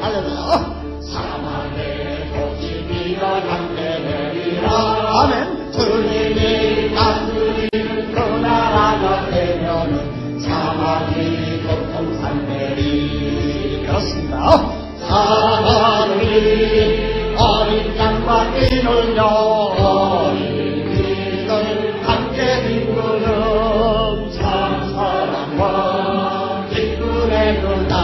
할렐루야 사망의 도집이라 함께 내리라. 아멘. 주님이 다스리는 그 나라가 되면은 사망이 고통 산대리. 그렇습니다. 사랑이 어린 양과 이는 여린 빛을 함께 이끄는 참사랑과 기쁨의 그날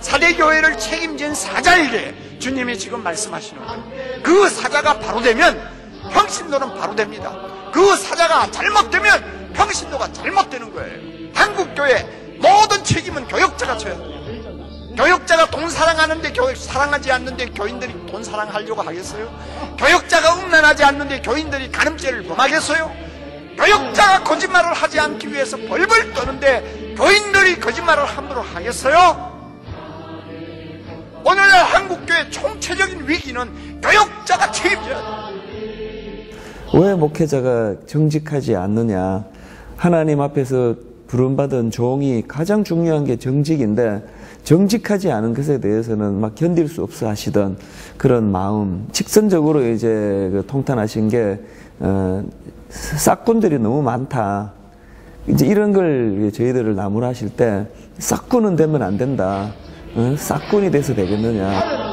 사대교회를 책임진 사자에게 주님이 지금 말씀하시는 거예요. 그 사자가 바로 되면 평신도는 바로 됩니다. 그 사자가 잘못되면 평신도가 잘못되는 거예요. 한국교회 모든 책임은 교역자가 져야 돼요. 교역자가 돈 사랑하는데 교 사랑하지 않는데 교인들이 돈 사랑하려고 하겠어요? 교역자가 음란하지 않는데 교인들이 간음죄를 범하겠어요? 교역자가 거짓말을 하지 않기 위해서 벌벌 떠는데 교인들이 거짓말을 함부로 하겠어요? 오늘날 한국교회 총체적인 위기는 교역자가 책임져야. 왜 목회자가 정직하지 않느냐? 하나님 앞에서 부름받은 종이 가장 중요한 게 정직인데 정직하지 않은 것에 대해서는 막 견딜 수 없어 하시던 그런 마음. 직선적으로 이제 그 통탄하신 게 어, 싹군들이 너무 많다. 이제 이런 걸 저희들을 나무라하실 때 싹군은 되면 안 된다. 어? 싹군이 돼서 되겠느냐?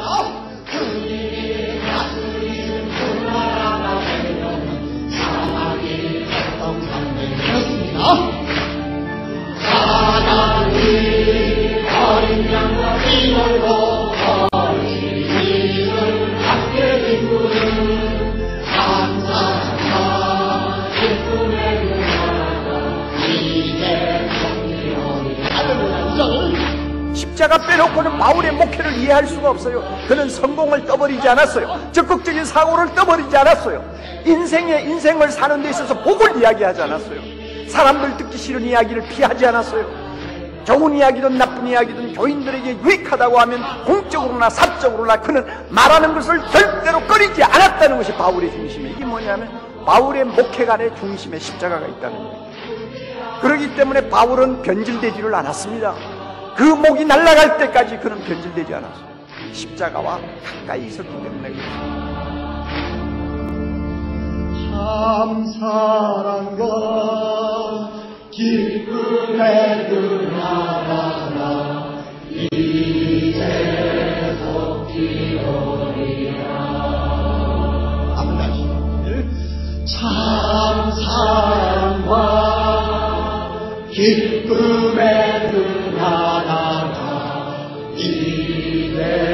십자가 빼놓고는 바울의 목회를 이해할 수가 없어요. 그는 성공을 떠버리지 않았어요. 적극적인 사고를 떠버리지 않았어요. 인생의 인생을 사는 데 있어서 복을 이야기하지 않았어요. 사람들 듣기 싫은 이야기를 피하지 않았어요. 좋은 이야기든 나쁜 이야기든 교인들에게 유익하다고 하면 공적으로나 사적으로나 그는 말하는 것을 절대로 꺼리지 않았다는 것이 바울의 중심이에요. 이게 뭐냐면 바울의 목회관의 중심에 십자가가 있다는 거예요. 그렇기 때문에 바울은 변질되지를 않았습니다. 그 목이 날아갈 때까지 그는 변질되지 않았어. 십자가와 가까이 있었기 때문에 참 사랑과 기쁨의 그 하나가 이제 참 사랑과 기쁨 Amen.